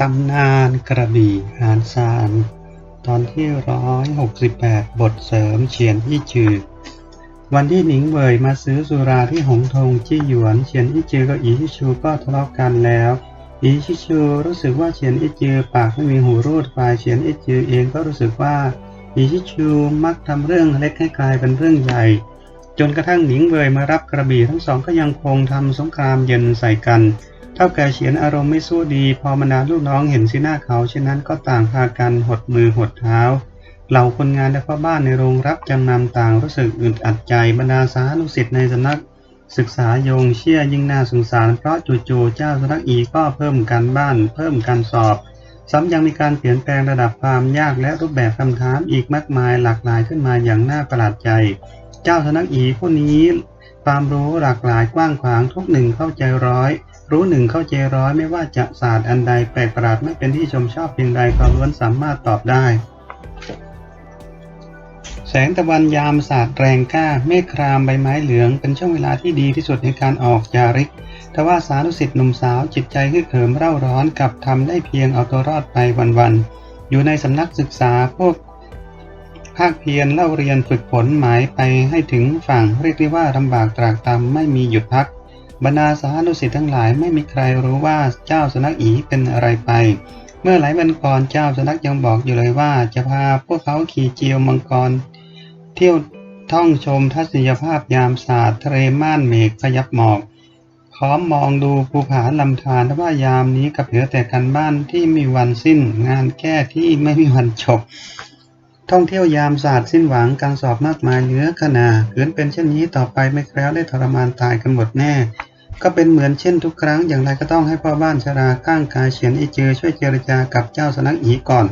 ตำนานกระบี่หานซาน ตอนที่ร้อยหกสิบแปดบทเสริมเฉียนอี้จือ วันที่หนิงเวยมาซื้อสุราที่หงทงจี้หยวนเฉียนอี้จือกับอีชิชูก็ทะเลาะกันแล้ว อีชิชูรู้สึกว่าเฉียนอี้จือปากไม่มีหูรูดฝ่ายเฉียนอี้จือเองก็รู้สึกว่าอีชิชูมักทำเรื่องเล็กให้กลายเป็นเรื่องใหญ่ จนกระทั่งหนิงเวยมารับกระบี่ทั้งสองก็ยังคงทำสงครามเย็นใส่กัน เท่าแก่เฉียนอารมณ์ไม่สู้ดี พอบรรดาลูกน้องเห็นสีหน้าเขาเช่นนั้นก็ต่างพากันหดมือหดเท้า เหล่าคนงานและพ่อบ้านในโรงรับจำนำต่างรู้สึกอึดอัดใจบรรดาสานุสิทธิ์ในสำนัก ศึกษาโยงเชี่ยยิ่งน่าสงสาร เพราะจู่ๆเจ้าสำนักอีก็เพิ่มการบ้าน เพิ่มการสอบซ้ำยังมีการเปลี่ยนแปลงระดับความยากและรูปแบบคำถามอีกมากมายหลากหลายขึ้นมาอย่างน่าประหลาดใจ เจ้าสนักอีผู้นี้ ความรู้หลากหลายกว้างขวางทุกหนึ่งเข้าใจร้อย รู้หนึ่งเข้าใจร้อยไม่ว่าจะศาสตร์อันใดแปลกประหลาดไม่เป็นที่ชมชอบเพียงใดก็ล้วนสามารถตอบได้ แสงตะวันยามสาดแรงกล้าเมฆครามใบไม้เหลือง เป็นช่วงเวลาที่ดีที่สุดในการออกจาริกทว่าสานุสิทธิ์หนุ่มสาวจิตใจฮึกเหิมเร่าร้อนกับทำได้เพียงเอาตัวรอดไปวันๆอยู่ในสำนักศึกษาพวก ภาคเพียรเล่าเรียนฝึกฝนหมายไปให้ถึงฝั่งเรียกได้ว่าลำบากตรากตรำไม่มีหยุดพัก บรรดาสานุสิทธิ์ทั้งหลายไม่มีใครรู้ว่าเจ้าสนักอีเป็นอะไรไป เมื่อหลายวันก่อนเจ้าสนักยังบอกอยู่เลยว่า จะพาพวกเขาขี่เจียวมังกร เที่ยวท่องชมทัศนียภาพยามศาสตร์ทะเลม่านเมฆพยับหมอกขอมองดูภูผาลำธารว่ายามนี้กับเหลือแต่กันบ้านที่มีวันสิ้น งานแก้ที่ไม่มีวันจบ ท่องเที่ยวยามศาสตร์สิ้นหวังการสอบมากมายเหลือขนาเกินเป็นเช่นนี้ต่อไปไม่แคล้วได้ทรมานตายกันหมดแน่ ก็เป็นเหมือนเช่นทุกครั้งอย่างไรก็ต้องให้พ่อบ้านชราข้างกายเฉียนอีเจอช่วยเจรจากับเจ้าสนักอีก่อน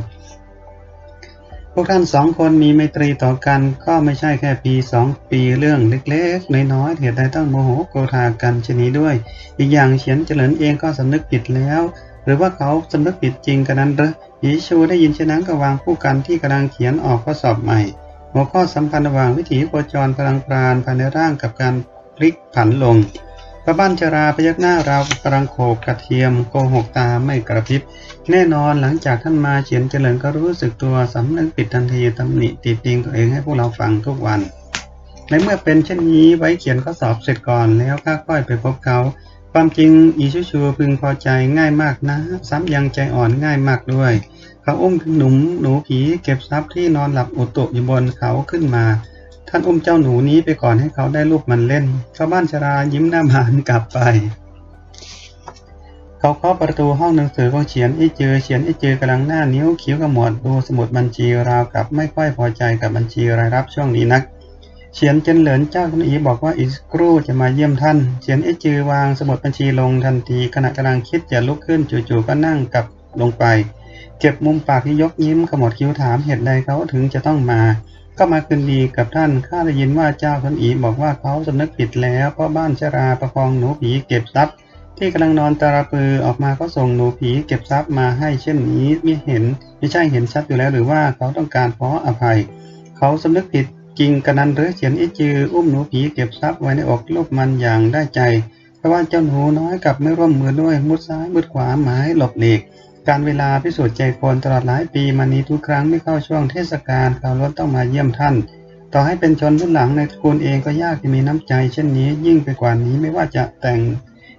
พวกท่านสองคนมีไมตรีต่อกันก็ไม่ใช่แค่ปีสองปีเรื่องเล็กๆน้อยๆเหตุใดต้องโมโหโกรธากันชนีด้วย อีกอย่างเฉียนเจริญเองก็สำนึกผิดแล้ว หรือว่าเขาสำนึกผิดจริงกันนั้นหรือยีชูได้ยินเช่นนั้นก็วางผู้กันที่กำลังเขียนออกข้อสอบใหม่ หัวข้อสำคัญระหว่างวิถีโคจรพลังปราณภายในร่างกับการพลิกผันลงพระบ้านชราพยักหน้าเรากำลังโขกกระเทียมโกหกตาไม่กระพริบ แน่นอนหลังจากท่านมาเฉียนเจริญก็รู้สึกตัวสำนึกผิดทันทีตำหนิติดติงตัวเองให้พวกเราฟังทุกวัน ในเมื่อเป็นเช่นนี้ไว้เขียนข้อสอบเสร็จก่อนแล้วค่อยไปพบเขา ความจริงอีชูชูพึงพอใจง่ายมากนะ ซ้ำยังใจอ่อนง่ายมากด้วย เขาอุ้มหนุ่มหนูผีเก็บทรัพย์ที่นอนหลับอุตุอยู่บนเขาขึ้นมา ท่านอุ้มเจ้าหนูนี้ไปก่อนให้เขาได้ลูกมันเล่นชาวบ้านชรายิ้มหน้าบานกลับไป เขาเคาะประตูห้องหนังสือของเฉียนไอ้เจอเฉียนไอ้เจอกำลังหน้านิ้วเขียวกระหมวดดูสมุดบัญชีราวกับไม่ค่อยพอใจกับบัญชีรายรับช่วงนี้นัก เฉียนเจนเหลินเจ้าคุณอีบอกว่าอีกสักครู่จะมาเยี่ยมท่านเฉียนไอ้จือวางสมุดบัญชีลงทันทีขณะกำลังคิดจะลุกขึ้นจู่ๆก็นั่งกลับลงไป เก็บมุมปากที่ยกยิ้มขมวดคิ้วถามเหตุใดเขาถึงจะต้องมา ก็มาคืนดีกับท่านข้าได้ยินว่าเจ้าคุณอีบอกว่าเขาสำนึกผิดแล้วเพราะบ้านชราประคองหนูผีเก็บทรัพย์ ที่กำลังนอนตาราปือออกมาก็ส่งหนูผีเก็บทรัพย์มาให้เช่นนี้ไม่เห็นไม่ใช่เห็นชัดอยู่แล้วหรือว่าเขาต้องการขออภัย เขาสำนึกผิด ริงกันนั้นหรือเฉียนอิจืออุ้มหนูผีเก็บทรัพย์ไว้ในอกลูกมันอย่างได้ใจ เพราะว่าเจ้าหนูน้อยกับไม่ร่วมมือด้วยมุดซ้ายมุดขวาหมายหลบหลีกการเวลาพิสูจน์ใจคนตลอดหลายปีมานี้ทุกครั้งไม่เข้าช่วงเทศกาลเขาล้วนต้องมาเยี่ยมท่าน ต่อให้เป็นชนรุ่นหลังในตระกูลเองก็ยากจะมีน้ำใจ เช่นนี้ยิ่งไปกว่านี้ไม่ว่าจะแต่ง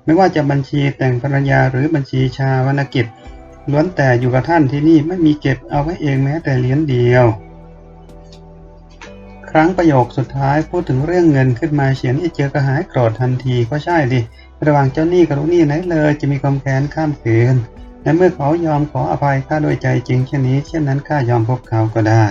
ไม่ว่าจะบัญชีแต่งภรรยาหรือบัญชีชาวรรณกิจล้วนแต่อยู่กับท่านที่นี่ไม่มีเก็บเอาไว้เองแม้แต่เหรียญเดียว ครั้งประโยคสุดท้ายพูดถึงเรื่องเงินขึ้นมาเฉียนไอ้เจอก็หายโกรธทันทีก็ใช่ดิ ระหว่างเจ้าหนี้กับลูกหนี้ไหนเลยจะมีความแค้นข้ามคืนและเมื่อเขายอมขออภัยข้าโดยใจจริงเช่นนี้ เช่นนั้นข้ายอมพบเขาก็ได้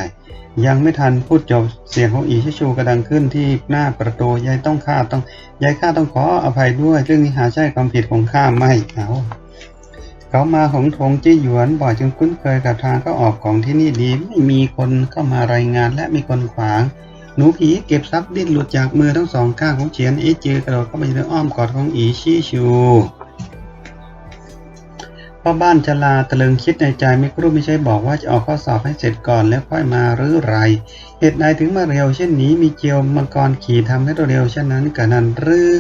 ยังไม่ทันพูดจบเสียงของอีชิชูกระดังขึ้นที่หน้าประตูยายต้องข้าต้องยายข้าต้องขออภัยด้วยเรื่องนี้หาใช่ความผิดของข้าไม่เอาเขามาของทงจี้หยวนบ่อยจึงคุ้นเคยกับทางเข้าออกของที่นี่ดีไม่มีคนเข้ามารายงานและมีคนขวาง หนูผีเก็บทรัพย์ดิ้นหลุดจากมือทั้งสองข้างของเฉียนเอจือกระโดดเข้าไปในอ้อมกอดของอีชิชูพ่อบ้านชลาตะลึงคิดในใจไม่ครู่ไม่ใช่บอกว่าจะออกข้อสอบให้เสร็จก่อนแล้วค่อยมาหรือไร เหตุใดถึงมาเร็วเช่นนี้มีเจียวมังกรขี่ทำให้เร็วเช่นนั้นกันนั้นหรือ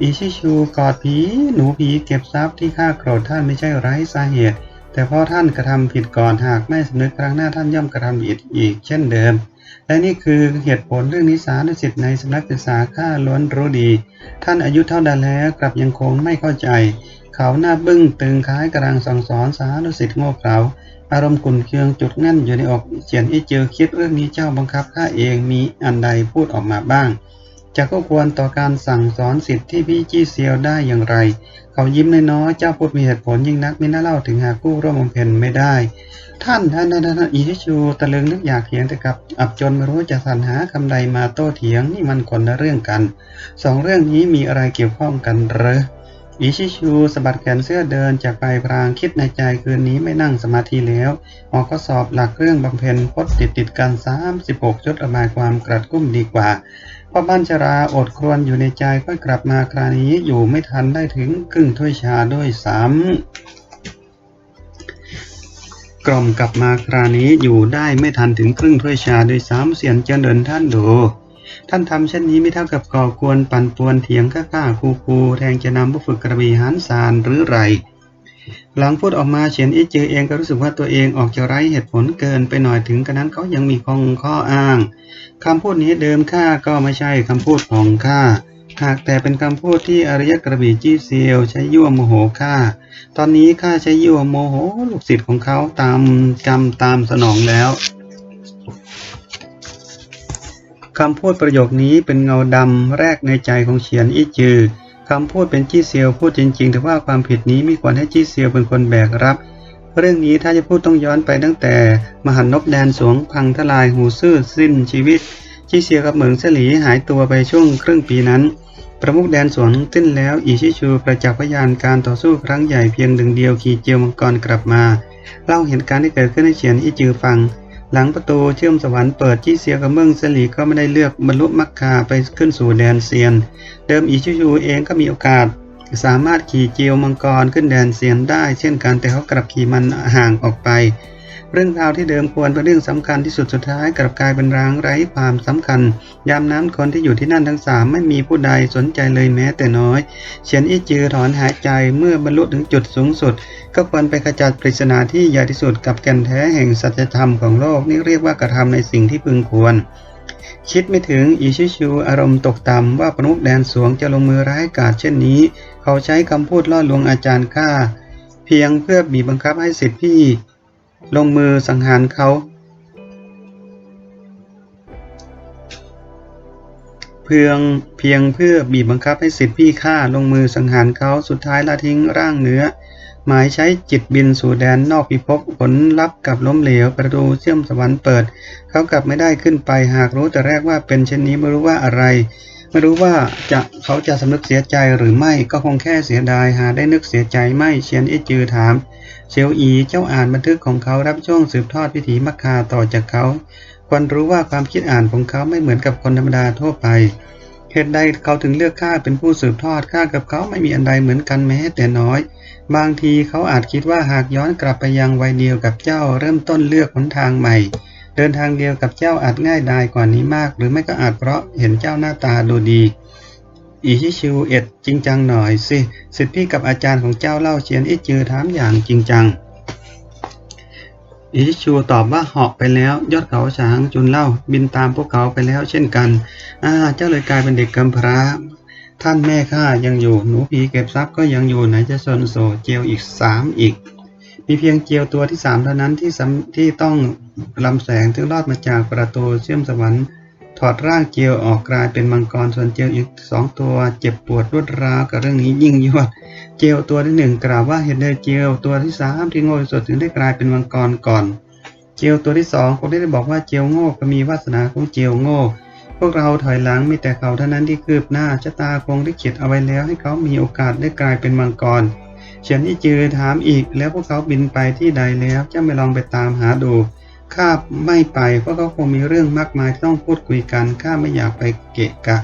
อีชิชูกอดผีหนูผีเก็บทรัพย์ที่ข้าโกรธท่านไม่ใช่ไร้สาเหตุ แต่เพราะท่านกระทำผิดก่อนหากไม่สำนึกครั้งหน้าท่านย่อมกระทำผิดอีกเช่นเดิม และนี่คือเหตุผลเรื่องนิสานุสิทธ์ในสำนักศึกษาข้าล้วนรู้ดี ท่านอายุเท่าใดแล้วกลับยังคงไม่เข้าใจ เขาหน้าบึ้งตึงคล้ายกลังสั่งสอนสานุสิทธ์โง่เขลาอารมณ์ขุ่นเคืองจุดงั่นอยู่ในอกเฉียนอีเจอคิดเรื่องนี้เจ้าบังคับข้าเองมีอันใดพูดออกมาบ้าง จะก็ควรต่อการสั่งสอนสิทธิ์ที่พี่จี้เซียวได้อย่างไร เขายิ้มน้อยๆเจ้าพูดมีเหตุผลยิ่งนักไม่น่าเล่าถึงหากผู้ร่วมบำเพ็ญไม่ได้ ท่านท่านท่านท่านอีชิชูตะลึงนึกอยากเถียงแต่กับอับจนไม่รู้จะสรรหาคำใดมาโต้เถียงนี่มันคนละเรื่องกันสองเรื่องนี้มีอะไรเกี่ยวข้องกันหรืออิชิชูสะบัดแขนเสื้อเดินจากไปพรางคิดในใจคืนนี้ไม่นั่งสมาธิแล้วออกข้อสอบหลักเรื่องบำเพ็ญพจน์ติดติดกัน 36 ชุดระบายความกระตุ้มดีกว่า พ่อบ้านชราอดครวญอยู่ในใจก็กลับมาคราวนี้อยู่ไม่ทันได้ถึงครึ่งถ้วยชาด้วยซ้ำกล่อมกลับมาคราวนี้อยู่ได้ไม่ทันถึงครึ่งถ้วยชาด้วยซ้ำเสียนเจริญท่านดูท่านทำเช่นนี้ไม่เท่ากับก่อควรปั่นป่วนเถียงข้าข้าคูคูแทงจะนำผู้ฝึกกระบี่หันซานหรือไร หลังพูดออกมาเฉียนอิจือเองก็รู้สึกว่าตัวเองออกจะไร้เหตุผลเกินไปหน่อยถึงกระนั้นเขายังมีข้องข้ออ้างคำพูดนี้เดิมข้าก็ไม่ใช่คำพูดของข้าหากแต่เป็นคำพูดที่อริยกระบี่จี้เซียวใช้ยั่วโมโหข้า ตอนนี้ข้าใช้ยั่วโมโหลูกศิษย์ของเขาตามกรรมตามสนองแล้วคำพูดประโยคนี้เป็นเงาดำแรกในใจของเฉียนอี้จือ คำพูดเป็นจี้เซียวพูดจริงๆแต่ว่าความผิดนี้ไม่ควรให้จี้เซียวเป็นคนแบกรับ เรื่องนี้ถ้าจะพูดต้องย้อนไปตั้งแต่ มหันนบแดนสวงพังทลายหูซื่อสิ้นชีวิตจี้เซียวกับเหมิงเสลีหายตัวไปช่วงครึ่งปีนั้น ประมุขแดนสวงสิ้นแล้วอีชิชูประจักษ์พยานการต่อสู้ครั้งใหญ่เพียงหนึ่งเดียวขี่เจียวมังกรกลับมา เล่าเหตุการณ์ที่เกิดขึ้นให้เฉียนอีจือฟัง หลังประตูเชื่อมสวรรค์เปิดจี้เซียกับเมืองสลีก็ไม่ได้เลือกบรรลุมรรคาไปขึ้นสู่แดนเซียน เดิมอีชิชูเองก็มีโอกาส สามารถขี่เจียวมังกรขึ้นแดนเซียนได้เช่นกันแต่เขากลับขี่มันห่างออกไป เรื่องราวที่เดิมควรเป็นเรื่องสำคัญที่สุดสุดท้ายกลับกลายเป็นรางไร้ความสำคัญ ยามนั้นคนที่อยู่ที่นั่นทั้งสามไม่มีผู้ใดสนใจเลยแม้แต่น้อยเฉียนอี้จือถอนหายใจเมื่อบรรลุถึงจุดสูงสุด ก็ควรไปขจัดปริศนาที่ใหญ่ที่สุดกับแก่นแท้แห่งสัจธรรมของโลกนี่เรียกว่ากระทำในสิ่งที่พึงควรคิดไม่ถึงอิชิชูอารมณ์ตกต่ำว่าประมุขแดนสวงจะลงมือร้ายกาจเช่นนี้ เขาใช้คำพูดล่อลวงอาจารย์ข้าเพียงเพื่อบีบบังคับให้สิทธิพี่ ลงมือสังหารเขา เพียงเพียงเพื่อบีบบังคับให้สิทธิพี่ข้าลงมือสังหารเขาสุดท้ายละทิ้งร่างเนื้อ หมายใช้จิตบินสู่แดนนอกพิภพผลลัพธ์กับล้มเหลวประตูเชื่อมสวรรค์เปิด เขากลับไม่ได้ขึ้นไปหากรู้แต่แรกว่าเป็นเช่นนี้ไม่รู้ว่าอะไร ไม่รู้ว่าจะเขาจะสำนึกเสียใจหรือไม่ก็คงแค่เสียดายหาได้นึกเสียใจไม่เชียนอิจือถามเซียวอีเจ้าอ่านบันทึกของเขารับช่วงสืบทอดพิธีมักคาต่อจากเขาควรรู้ว่าความคิดอ่านของเขาไม่เหมือนกับคนธรรมดาทั่วไปเหตุใดเขาถึงเลือกข้าเป็นผู้สืบทอดข้ากับเขาไม่มีอันใดเหมือนกันแม้แต่น้อย บางทีเขาอาจคิดว่าหากย้อนกลับไปยังวัยเดียวกับเจ้าเริ่มต้นเลือกหนทางใหม่ เดินทางเดียวกับเจ้าอาจง่ายดายกว่านี้มาก หรือไม่ก็อาจเพราะเห็นเจ้าหน้าตาดูดี อีชิชิวเอ็ดจริงจังหน่อยสิสิทธิพี่กับอาจารย์ของเจ้าเล่าเชียนอิจือถามอย่างจริงจังอิชิชูตอบว่าเหาะไปแล้ว ยอดเขาฉางจุนเล่าบินตามพวกเขาไปแล้วเช่นกันอ่าเจ้าเลยกลายเป็นเด็กกำพร้าท่านแม่ข้ายังอยู่ หนูผีเก็บทรัพย์ก็ยังอยู่ไหนจะซนโซเจียวอีกสามอีก มีเพียงเจียวตัวที่สามเท่านั้นที่สำที่ต้องลำแสงถึงรอดมาจากประตูเชื่อมสวรรค์ ถอดร่างเจียวออกกลายเป็นมังกรส่วนเจียวอีกสองตัวเจ็บปวดรวดร้าวกับเรื่องนี้ยิ่งยวดเจียวตัวที่หนึ่งกล่าวว่าเหตุใดเจียวตัวที่สามที่โง่ที่สุดถึงได้กลายเป็นมังกรก่อนเจียวตัวที่สองคงได้บอกว่าเจียวโง่ก็มีวาสนาของเจียวโง่พวกเราถอยหลังมีแต่เขาเท่านั้นที่คืบหน้าชะตาคงได้เขียนเอาไว้แล้วให้เขามีโอกาสได้กลายเป็นมังกร เฉียนอีจือถามอีกแล้วพวกเขาบินไปที่ใดแล้วจะไม่ลองไปตามหาดู ข้าไม่ไปเพราะเขาคงมีเรื่องมากมายที่ต้องพูดคุยกันข้าไม่อยากไปเกะกะ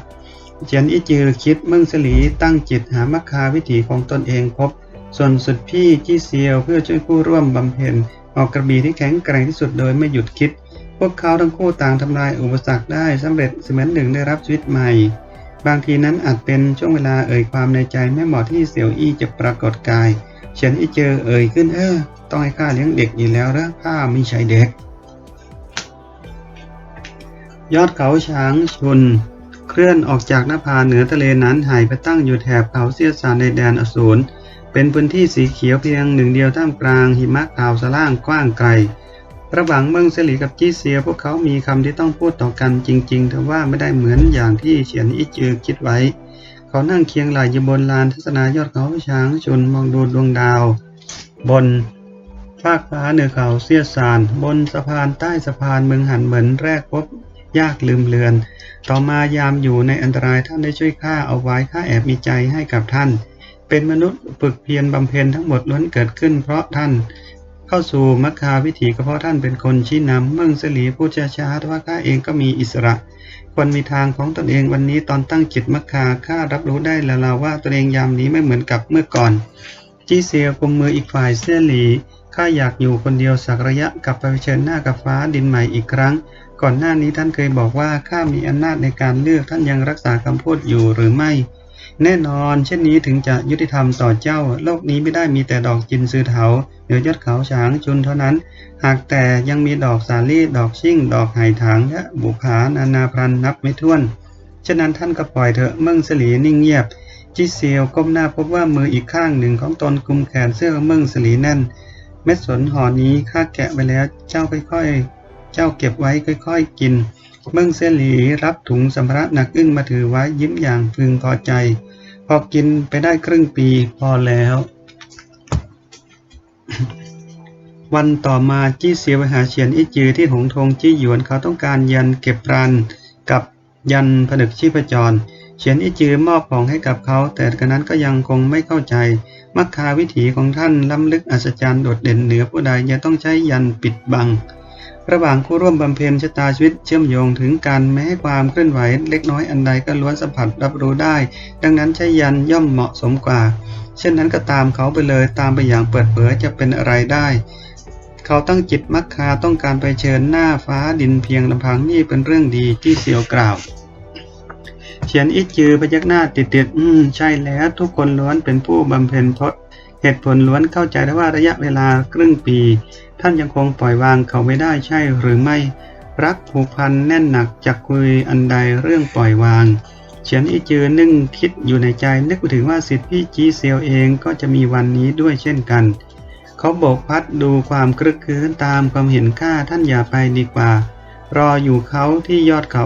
เจียนอีจือคิดเมืองสลีตั้งจิตหามัคคาวิถีของตนเองพบ ส่วนสุดพี่จี้เซียวเพื่อช่วยผู้ร่วมบำเพ็ญออกกระบี่ที่แข็งแกร่งที่สุดโดยไม่หยุดคิด พวกเขาทั้งคู่ต่างทำลายอุปสรรคได้สำเร็จเสมือนหนึ่งได้รับชีวิตใหม่ บางทีนั้นอาจเป็นช่วงเวลาเอ่ยความในใจไม่เหมาะที่เสี่ยวอี้จะปรากฏกายเฉียนอี้เจอเอ่ยขึ้นเออต้องให้ข้าเลี้ยงเด็กอยู่แล้วเหรอข้าไม่ใช่เด็ก ยอดเขาช้างชุนเคลื่อนออกจากหน้าผาเหนือทะเลนั้นหายไปตั้งอยู่แถบเขาเสียสานในแดนอสูรเป็นพื้นที่สีเขียวเพียงหนึ่งเดียวท่ามกลางหิมะขาวสล่างกว้างไกล ระหว่างเมืองเซลีกับจี้เซีย พวกเขามีคำที่ต้องพูดต่อกันจริง ๆ แต่ว่าไม่ได้เหมือนอย่างที่เฉียนอิจือคิดไว้ เขานั่งเคียงไหลอยู่บนลานทัศนายอดเขาช้างชนมองดูดวงดาว บนฟากฟ้าเหนือเขาเสียสาน บนสะพานใต้สะพานเมืองหันเหมือนแรกพบยากลืมเลือน ต่อมายามอยู่ในอันตรายท่านได้ช่วยข้าเอาไว้ข้าแอบมีใจให้กับท่าน เป็นมนุษย์ฝึกเพียรบำเพ็ญทั้งหมดล้วนเกิดขึ้นเพราะท่าน เข้าสู่มัคคาวิถีก็เพราะท่านเป็นคนชี้นำเมืองสลีผู้ช้าๆแต่ว่าข้าเองก็มีอิสระควรมีทางของตนเองวันนี้ตอนตั้งจิตมัคคาข้ารับรู้ได้แล้วล่ะว่าตนเองยามนี้ไม่เหมือนกับเมื่อก่อน จีเซียกุมมืออีกฝ่ายเสื้อหลีข้าอยากอยู่คนเดียวสักระยะกลับไปเผชิญหน้ากับฟ้าดินใหม่อีกครั้ง ก่อนหน้านี้ท่านเคยบอกว่าข้ามีอำนาจในการเลือกท่านยังรักษาคำพูดอยู่หรือไม่ แน่นอนเช่นนี้ถึงจะยุติธรรมต่อเจ้า โลกนี้ไม่ได้มีแต่ดอกจินซือเถาเหนือยอดเขาฉางชุนเท่านั้น หากแต่ยังมีดอกสาลี่ดอกชิ่ง ดอกไหถางและบุภานานาพรันนับไม่ถ้วน ฉะนั้นท่านก็ปล่อยเถอะเมืองสลีนิ่งเงียบ จิเซียวก้มหน้าพบว่ามืออีกข้างหนึ่งของตนกุมแขนเสื้อเมืองสลีแน่น เม็ดสนห่อนี้ข้าแกะไว้แล้วเจ้าค่อยๆ เจ้าเก็บไว้ค่อยๆกินเมืองเซหลีรับถุงสัมภาระหนักอึ้งมาถือไว้ยิ้มอย่างพึงพอใจ อกินไปได้ครึ่งปีพอแล้ว วันต่อมาจี้เสียไปหาเฉียนอิจือที่หงทงจี้หยวนเขาต้องการยันเก็บรันกับยันผนึกชีพจร เฉียนอิจือมอบของให้กับเขา แต่กระนั้นก็ยังคงไม่เข้าใจมัคคาวิถีของท่านล้ำลึกอัศจรรย์โดดเด่นเหนือผู้ใดจะต้องใช้ยันปิดบัง ระหว่างผู้ร่วมบำเพ็ญชะตาชีวิตเชื่อมโยงถึงการแม้ความเคลื่อนไหวเล็กน้อยอันใดก็ล้วนสัมผัสรับรู้ได้ ดังนั้นใช้ยันย่อมเหมาะสมกว่า เช่นนั้นก็ตามเขาไปเลยตามไปอย่างเปิดเผยจะเป็นอะไรได้ เขาตั้งจิตมักคาต้องการไปเชิญหน้าฟ้าดินเพียงลำพังนี่เป็นเรื่องดีที่เสียวกล่าวเฉียนอิจือพยักหน้าติดติดอืมใช่แล้วทุกคนล้วนเป็นผู้บำเพ็ญเพจน์เหตุผลล้วนเข้าใจได้ว่าระยะเวลาครึ่งปี ท่านยังคงปล่อยวางเขาไม่ได้ใช่หรือไม่ รักผูกพันแน่นหนักจากคุยอันใดเรื่องปล่อยวางเฉียนอิจือนึ่งคิดอยู่ในใจนึกถึงว่าสิทธิพี่จีเซียวเองก็จะมีวันนี้ด้วยเช่นกัน เขาโบกพัดดูความคลึกคลื้นตามความเห็นค่าท่านอย่าไปดีกว่า รออยู่เขาที่ยอดเขา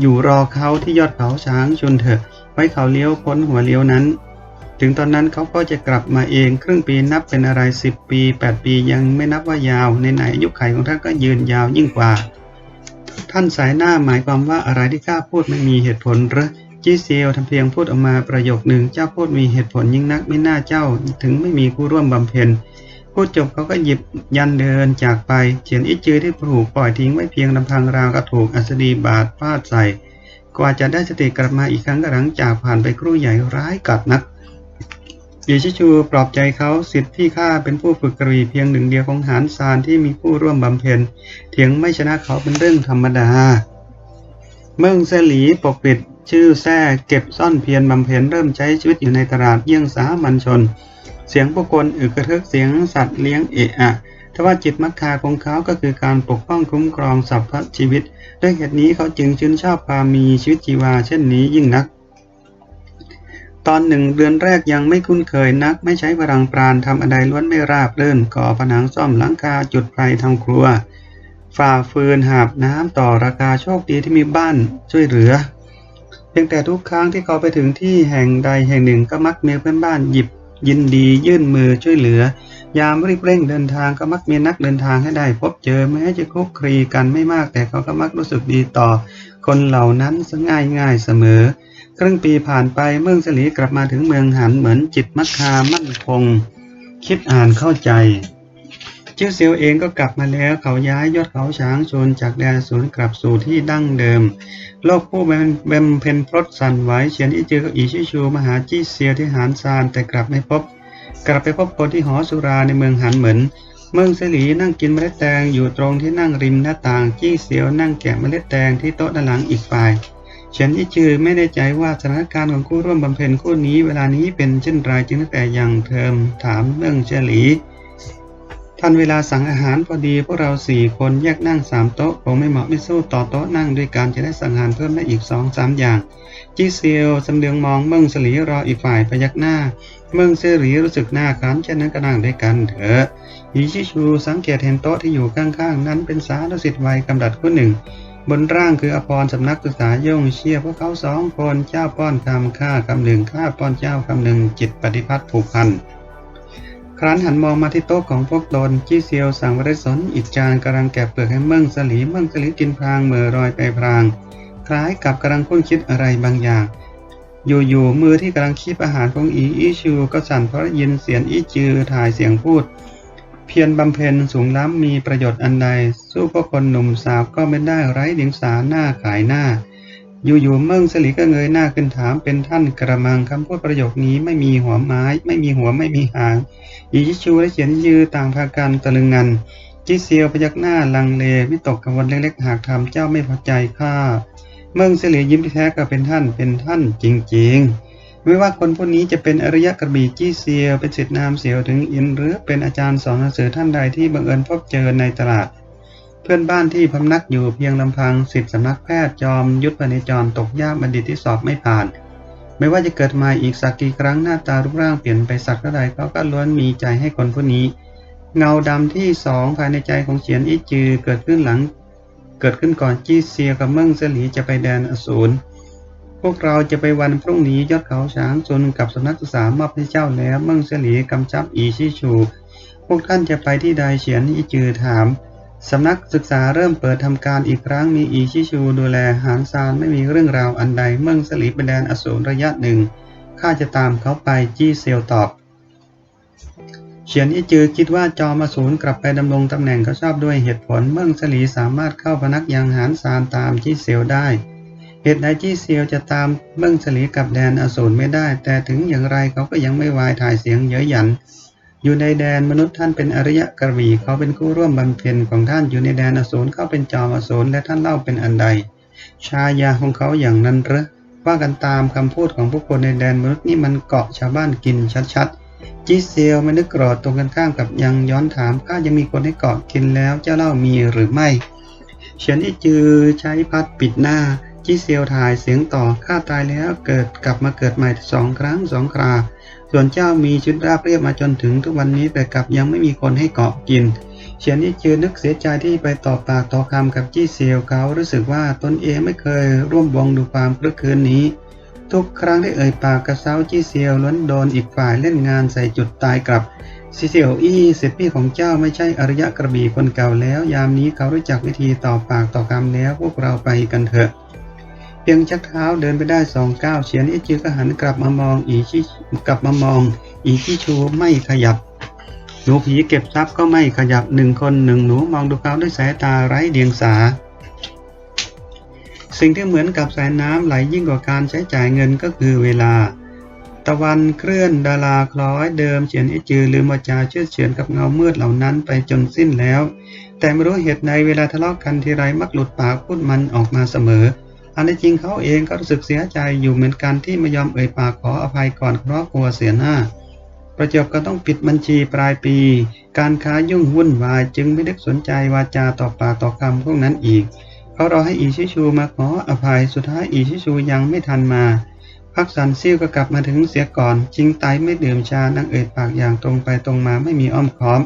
อยู่รอเขาที่ยอดเขาช้างชนเถอะ ไว้เขาเลี้ยวพ้นหัวเลี้ยวนั้น ถึงตอนนั้นเขาก็จะกลับมาเอง ครึ่งปีนับเป็นอะไรสิบปีแปดปียังไม่นับว่ายาว ในไหนอายุไขของท่านก็ยืนยาวยิ่งกว่า ท่านสายหน้าหมายความว่าอะไรที่ข้าพูดไม่มีเหตุผลหรือจีเซียวทำเพียงพูดออกมาประโยคหนึ่งเจ้าพูดมีเหตุผลยิ่งนักไม่น่าเจ้า ถึงไม่มีผู้ร่วมบำเพ็ญพูดจบเขาก็หยิบยันเดินจากไปเฉียนอิจือที่ถูกปล่อยทิ้งไว้เพียงลำพังราวกระถูกอัศดีบาดฟาดใส่ กว่าจะได้สติกลับมาอีกครั้งก็หลังจากผ่านไปครู่ใหญ่ร้ายกัดนัก เดียชิชูปลอบใจเขาสิทธิ์ที่ข้าเป็นผู้ฝึกกรีเพียงหนึ่งเดียวของหานซานที่มีผู้ร่วมบำเพ็ญเถียงไม่ชนะเขาเป็นเรื่องธรรมดา เมืองเซหลีปกปิดชื่อแท้เก็บซ่อนเพียรบำเพ็ญเริ่มใช้ชีวิตอยู่ในตลาดเยี่ยงสามัญชน เสียงผู้คนอึกกระทึกเสียงสัตว์เลี้ยงเอะอะทว่าจิตมักคาของเขาก็คือการปกป้องคุ้มครองสรรพชีวิต ด้วยเหตุนี้เขาจึงชื่นชอบความมีชีวิตชีวาเช่นนี้ยิ่งนัก ตอนหนึ่งเดือนแรกยังไม่คุ้นเคยนัก ไม่ใช้พลังปราณทำอะไรล้วนไม่ราบเรื่น ก่อผนังซ่อมหลังคาจุดไฟทำครัว ฝ่าฟืนหาบน้ำต่อราคาโชคดีที่มีบ้านช่วยเหลือ เพียงแต่ทุกครั้งที่เขาไปถึงที่แห่งใดแห่งหนึ่งก็มักมีเพื่อนบ้านหยิบยินดียื่นมือช่วยเหลือ ยามรีบเร่งเดินทางก็มักมีนักเดินทางให้ได้ พบเจอแม้จะคลุกคลีกันไม่มากแต่เขาก็มักรู้สึกดีต่อ คนเหล่านั้นซะง่ายง่ายเสมอ ครึ่งปีผ่านไปเมืองสลีกลับมาถึงเมืองหันเหมือนจิตมักคามั่นคง คิดอ่านเข้าใจจิ้วเซียวเองก็กลับมาแล้วเขาย้ายยอดเขาช้างชนจากแดนศูนย์กลับสู่ที่ดั้งเดิม โลกผู้บำเพ็ญพรตสั่นไหวเฉียนอิจือกับอีชิชูมหาจี้เซียวที่หานซานแต่กลับไม่พบ กลับไปพบคนที่หอสุราในเมืองหันเหมิน เมืองเสลีนั่งกินเมล็ดแตงอยู่ตรงที่นั่งริมหน้าต่างจี้เสียวนั่งแกะเมล็ดแตงที่โต๊ะด้านหลังอีกฝ่ายเฉียนอีจือไม่ได้ใจว่าสถานการณ์ของคู่ร่วมบำเพ็ญคู่นี้เวลานี้เป็นเช่นไรจึงตั้งแต่ยังเทอมถามเมื่องเฉลี ทันเวลาสั่งอาหารพอดีพวกเราสี่คนแยกนั่งสามโต๊ะคงไม่เหมาะไม่สู้ต่อโต๊ะนั่งด้วยกันจะได้สั่งอาหารเพิ่มได้อีกสองสามอย่าง จีเซียวสำเดืองมองเมืองสลีรออีกฝ่ายพยักหน้า เมืองเสรีรู้สึกหน้าขันเช่นนั้นก็นั่งด้วยกันเถอะอีชิชูสังเกตเห็นโต๊ะที่อยู่ข้างๆ นั้นเป็นสานุสิทธิ์วัยกำดัดคู่หนึ่ง บนร่างคืออภรสำนักศึกษาย่งเชียพวกเขาสองคนเจ้าป้อนคำข้าคำหนึ่งข้าป้อนเจ้าคำหนึ่งจิตปฏิพัติผูกพัน ครั้นหันมองมาที่โต๊ะของพวกตนจี้เซียวสั่งวริสนอิจจานกำลังแกะเปลือกให้เมืองสลีเมืองสลีกินพรางเมื่อรอยไปพราง คล้ายกับกำลังคุ้นคิดอะไรบางอย่าง อยู่ๆมือที่กำลังคีบอาหารของอีอีชูก็สั่นเพราะยินเสียงอีจือถ่ายเสียงพูด เพียรบำเพ็ญสูงล้ำมีประโยชน์อันใด สู้พวกคนหนุ่มสาวก็ไม่ได้ไร้เดียงสาหน้าขายหน้า อยู่ๆเมิ่งสลีก็เงยหน้าขึ้นถามเป็นท่านกระมังคำพูดประโยคนี้ไม่มีหัวไม้ ไม่มีหัวไม่มีหางอีชิชูและเฉียนยือต่างพากันตะลึงงันจิเซียวพยักหน้าลังเลวิตกกังวลเล็กๆ หากทำเจ้าไม่พอใจข้าเมิ่งเสลียิ้มที่แท้ก็เป็นท่านเป็นท่านจริงๆ ไม่ว่าคนพวกนี้จะเป็นอริยะกระบี่จี้เซียวเป็นศิษย์นามเสียวถึงอินหรือเป็นอาจารย์สอนหนังสือท่านใดที่บังเอิญพบเจอในตลาด เพื่อนบ้านที่พำนักอยู่เพียงลำพังสิทธิสำนักแพทย์จอมยุทธพเนจรตกยากบัณฑิตที่สอบไม่ผ่าน ไม่ว่าจะเกิดมาอีกสักกี่ครั้งหน้าตารูปร่างเปลี่ยนไปสักเท่าใดเขาก็ล้วนมีใจให้คนผู้นี้ เงาดำที่สองภายในใจของเฉียนอีจือเกิดขึ้นหลัง เกิดขึ้นก่อนจี้เซียกับเมิ่งเสลีจะไปแดนอสูรพวกเราจะไปวันพรุ่งนี้ยอดเขาช้างชนกับสำนักศึกษามอบให้เจ้าแล้วเมิ่งเสลีกำชับอีชิชู พวกท่านจะไปที่ใดเฉียนอีจือถาม สำนักศึกษาเริ่มเปิดทำการอีกครั้งมีอีชิชูดูแลหารซานไม่มีเรื่องราวอันใดเมิ่งสลีปแดนอสูรระยะหนึ่งข้าจะตามเขาไปจี้เซียวตอบเฉียนอีจือคิดว่าจอมอสูรกลับไปดำรงตำแหน่งเขาชอบด้วยเหตุผลเมืองสลีสามารถเข้าพนักยังหารซานตามจี้เซียวได้ เหตุใดจี้เซียวจะตามเมืองสลีกลับแดนอสูรไม่ได้ แต่ถึงอย่างไรเขาก็ยังไม่วายถ่ายเสียงเย้ยหยัน อยู่ในแดนมนุษย์ท่านเป็นอริยกรวีเขาเป็นคู่ร่วมบำเพ็ญของท่านอยู่ในแดนอสูรเขาเป็นจอมอสูรและท่านเล่าเป็นอันใด ชายาของเขาอย่างนั้นหรือว่ากันตามคำพูดของผู้คนในแดนมนุษย์นี่มันเกาะชาวบ้านกินชัดๆจิเซียวไม่นึกกรอดตรงกันข้ามกับยังย้อนถามข้ายังมีคนให้เกาะกินแล้วเจ้าเล่ามีหรือไม่เฉียนที่จือใช้พัดปิดหน้าจิเซียวถ่ายเสียงต่อข้าตายแล้วเกิดกลับมาเกิดใหม่สองครั้งสองครา ส่วนเจ้ามีชุดราบเรียบมาจนถึงทุกวันนี้แต่กลับยังไม่มีคนให้เกาะกิน เฉียนที่จือนึกเสียใจที่ไปต่อปากต่อคำกับจี้เซียวเขารู้สึกว่าตนเองไม่เคยร่วมวงดูความคลึกคืนนี้ ทุกครั้งที่เอ่ยปากกระเซ้าจี้เซียวล้วนโดนอีกฝ่ายเล่นงานใส่จุดตายกลับซีเซียวอี้เสพี่ของเจ้าไม่ใช่อริยะกระบี่คนเก่าแล้ว ยามนี้เขารู้จักวิธีต่อปากต่อคำแล้วพวกเราไปกันเถอะ เพียงชักเท้าเดินไปได้สองก้าวเฉียนอีจือก็หันกลับมามองอีชิกลับมามอง อีชิชูไม่ขยับ หนูผีเก็บทรัพย์ก็ไม่ขยับหนึ่งคนหนึ่งหนูมองดูเขาด้วยสายตาไร้เดียงสา สิ่งที่เหมือนกับสายน้ำไหลยิ่งกว่าการใช้จ่ายเงินก็คือเวลา ตะวันเคลื่อนดาราคล้อยเดิมเฉียนไอจือลืมวาจาเชื่อเฉือนกับเงามืดเหล่านั้นไปจนสิ้นแล้ว แต่ไม่รู้เหตุใดเวลาทะเลาะกันทีไรมักหลุดปากพูดมันออกมาเสมอ อันที่จริงเขาเองก็รู้สึกเสียใจอยู่เหมือนกันที่ไม่ยอมเอ่ยปากขออภัยก่อนเพราะกลัวเสียหน้า ประจบก็ต้องปิดบัญชีปลายปี การค้ายุ่งวุ่นวายจึงไม่ได้สนใจวาจาต่อปากต่อคำพวกนั้นอีกเขารอให้อีชิชูมาขออภัยสุดท้ายอีชิชูยังไม่ทันมาพักสันซิ่วก็กลับมาถึงเสียก่อนจิงไตไม่ดื่มชานั่งเอ่ยปากอย่างตรงไปตรงมาไม่มีอ้อมค้อม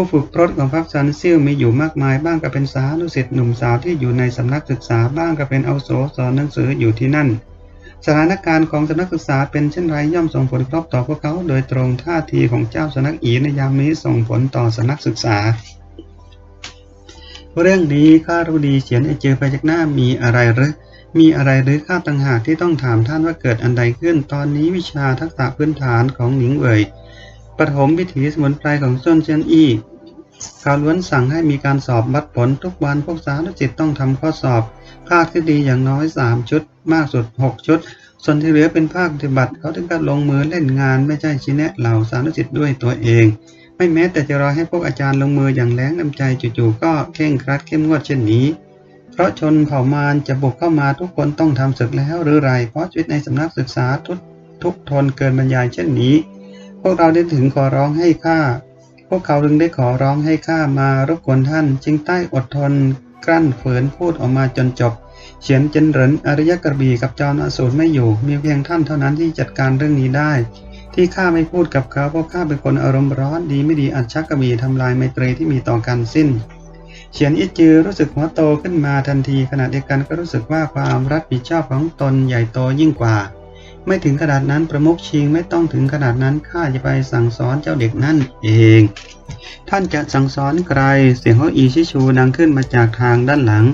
ผู้ฝึกพรตของพักสันซิ่วมีอยู่มากมายบ้างก็เป็นสานุสิทธิ์หนุ่มสาวที่อยู่ในสำนักศึกษาบ้างก็เป็นเอาโสสอนหนังสืออยู่ที่นั่น สถานการณ์ของสำนักศึกษาเป็นเช่นไรย่อมส่งผลกระทบต่อพวกเขาโดยตรงท่าทีของเจ้าสำนักอีในยามนี้ส่งผลต่อสำนักศึกษา เรื่องนี้ข้ารู้ดีเฉียนไอเจอไปจากหน้ามีอะไรหรือมีอะไรหรือข้าต่างหากที่ต้องถามท่านว่าเกิดอันใดขึ้น ตอนนี้วิชาทักษะพื้นฐานของหนิงเว่ย ปฐมวิถีสมุนไพรของส้นเซียนอี้เขาล้วนสั่งให้มีการสอบวัดผลทุกวันพวกสาธุจิตต้องทำข้อสอบ ภาคที่ดีอย่างน้อยสามชุด มากสุดหกชุด ส่วนที่เหลือเป็นภาคปฏิบัติเขาถึงกับลงมือเล่นงานไม่ใช่ชี้แนะเหล่าสาธุจิตด้วยตัวเอง ไม่แม้แต่จะรอให้พวกอาจารย์ลงมืออย่างแรงน้ำใจจู่ๆก็เข่งครัดเข้มงวดเช่นนี้ เพราะชนเผ่ามารจะบุกเข้ามาทุกคนต้องทำศึกแล้วหรือไร เพราะชีวิตในสำนักศึกษาทุกทุกทนเกินบรรยายเช่นนี้ พวกเราได้ถึงขอร้องให้ข้า พวกเขาจึงได้ขอร้องให้ข้ามารบกวนท่าน จึงใต้อดทนกลั้นฝืนพูดออกมาจนจบ เฉียนเจนเหรินอริยกระบี่กับจอมอสูรไม่อยู่ มีเพียงท่านเท่านั้นที่จัดการเรื่องนี้ได้ ที่ข้าไม่พูดกับเขาเพราะข้าเป็นคนอารมณ์ร้อนดีไม่ดีอัดชักกระบี่ทำลายไมตรีที่มีต่อกันสิ้นเฉียนอิจือรู้สึกหัวโตขึ้นมาทันทีขณะเดียวกันก็รู้สึกว่าความรับผิดชอบของตนใหญ่โตยิ่งกว่า ไม่ถึงขนาดนั้นประมุขชิงไม่ต้องถึงขนาดนั้นข้าจะไปสั่งสอนเจ้าเด็กนั่นเอง ท่านจะสั่งสอนใครเสียงของอีชิชูดังขึ้นมาจากทางด้านหลัง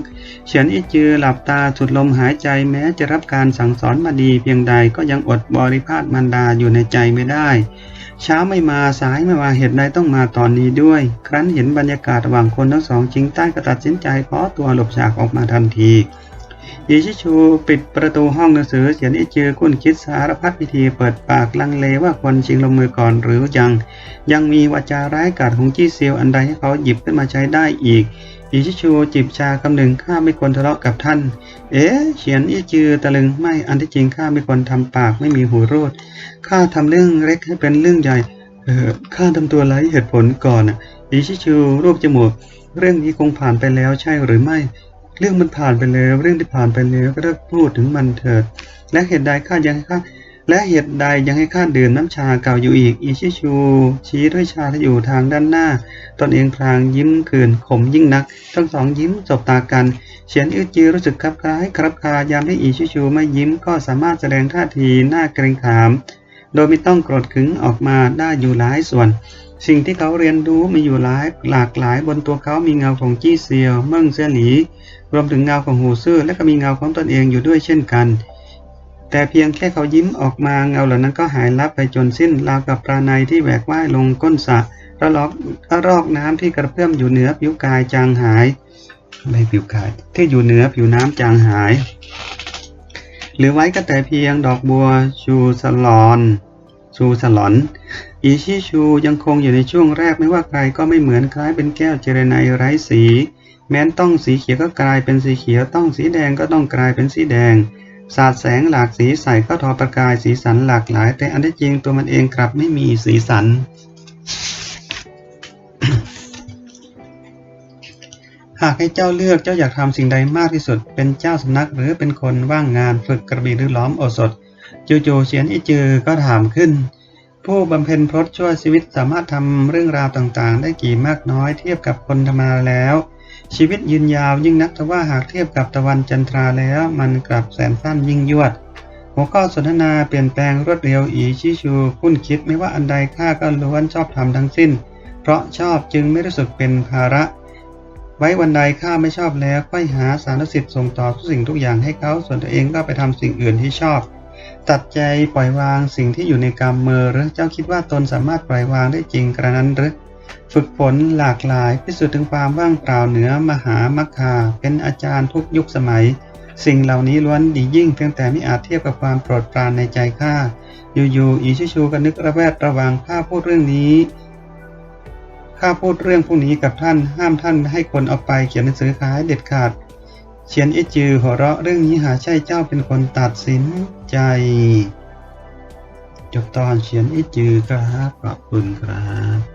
เฉียนอิจือหลับตาสุดลมหายใจแม้จะรับการสั่งสอนมาดีเพียงใดก็ยังอดบริพาทมารดาอยู่ในใจไม่ได้เช้าไม่มาสายไม่มาเหตุใดต้องมาตอนนี้ด้วย ครั้นเห็นบรรยากาศระหว่างคนทั้งสองจิงใต้ก็ตัดสินใจขอตัวหลบฉากออกมาทันที อิชิชูปิดประตูห้องหนังสือเฉียนอิจือคุ้นคิดสารพัดวิธีเปิดปากลังเลว่าควรชิงลงมือก่อนหรือยัง ยังมีวาจาร้ายกาจของจี้เซียวอันใดให้เขาหยิบขึ้นมาใช้ได้อีกอิชิชูจิบชาคำหนึ่งข้าไม่ควรทะเลาะกับท่าน เอ๊ะเฉียนอิจือตะลึงไม่อันที่จริงข้าไม่ควรทำปากไม่มีหูรูดข้าทำเรื่องเล็กให้เป็นเรื่องใหญ่เออข้าทำตัวไร้เหตุผลก่อนนะอิชิชูรูปจมูกเรื่องนี้คงผ่านไปแล้วใช่หรือไม่ เรื่องมันผ่านไปแล้วเรื่องที่ผ่านไปแล้วก็เลิกพูดถึงมันเถิด และเหตุใดข้ายังให้ข้าและเหตุใดยังให้ข้าดื่มน้ำชาเก่าอยู่อีก อิชิชู ชี้ด้วยชาที่อยู่ทางด้านหน้า ตนเองพลางยิ้มคืนขมยิ่งนัก ทั้งสองยิ้มสบตากันเฉียนอิจีรู้สึกคลับคล้ายครับคายามที่อิชิชูไม่ยิ้มก็สามารถแสดงท่าทีหน้าเกรงขาม โดยไม่ต้องโกรธขึงออกมาได้อยู่หลายส่วน สิ่งที่เขาเรียนรู้มีอยู่หลายหลากหลายบนตัวเขามีเงาของจี้เซียวเมิ่งเซี่ยหลีรวมถึงเงาของหูซื่อและก็มีเงาของตนเองอยู่ด้วยเช่นกัน แต่เพียงแค่เขายิ้มออกมาเงาเหล่านั้นก็หายลับไปจนสิ้นราวกับปลาในที่แหวกว่ายลงก้นสระระลอกระลอกน้ำที่กระเพื่อมอยู่เหนือผิวกายจางหายอะไรผิวกายที่อยู่เหนือผิวน้ำจางหาย หรือไว้ก็แต่เพียงดอกบัวชูสลอน ชูสลอน อีชิชูยังคงอยู่ในช่วงแรกไม่ว่าใครก็ไม่เหมือนคล้ายเป็นแก้วเจรไนไร้สี แม้นต้องสีเขียวก็กลายเป็นสีเขียวต้องสีแดงก็ต้องกลายเป็นสีแดง สาดแสงหลากสีใสก็ทอประกายสีสันหลากหลาย แต่อันที่จริงตัวมันเองกลับไม่มีสีสันหากให้เจ้าเลือกเจ้าอยากทำสิ่งใดมากที่สุด เป็นเจ้าสำนักหรือเป็นคนว่างงานฝึกกระบี่หรือล้อมโอสถ จู่ๆเฉียนอิจือก็ถามขึ้น ผู้บำเพ็ญพรตช่วยชีวิตสามารถทำเรื่องราวต่างๆ ได้กี่มากน้อยเทียบกับคนธรรมดาแล้ว ชีวิตยืนยาวยิ่งนักแต่ว่าหากเทียบกับตะวันจันทราแล้วมันกลับแสนสั้นยิ่งยวดหัวข้อสนทนาเปลี่ยนแปลงรวดเร็วอีชิชูคุ้นคิดไม่ว่าอันใดข้าก็ล้วนชอบทำทั้งสิ้น เพราะชอบจึงไม่รู้สึกเป็นภาระ ไว้วันใดข้าไม่ชอบแล้วค่อยหาสารสิทธิ์ส่งต่อทุกสิ่งทุกอย่างให้เขาส่วนตัวเองก็ไปทำสิ่งอื่นที่ชอบ ตัดใจปล่อยวางสิ่งที่อยู่ในกรรมเมอหรือเจ้าคิดว่าตนสามารถปล่อยวางได้จริงกระนั้นหรือฝึกฝนหลากหลายพิสูจน์ถึงความว่างเปล่าเหนือมหามัคคาเป็นอาจารย์ทุกยุคสมัย สิ่งเหล่านี้ล้วนดียิ่งเพียงแต่ไม่อาจเทียบกับความโปรดปรานในใจข้าอยู่ๆอีชิชูก็นึกระแวดระวังข้าพูดเรื่องนี้ข้าพูดเรื่องพวกนี้กับท่านห้ามท่านให้คนเอาไปเขียนหนังสือขายเด็ดขาด เฉียนอิจือหัวเราะเรื่องนี้หาใช่เจ้าเป็นคนตัดสินใจจบตอนเฉียนอิจือครับขอบคุณครับ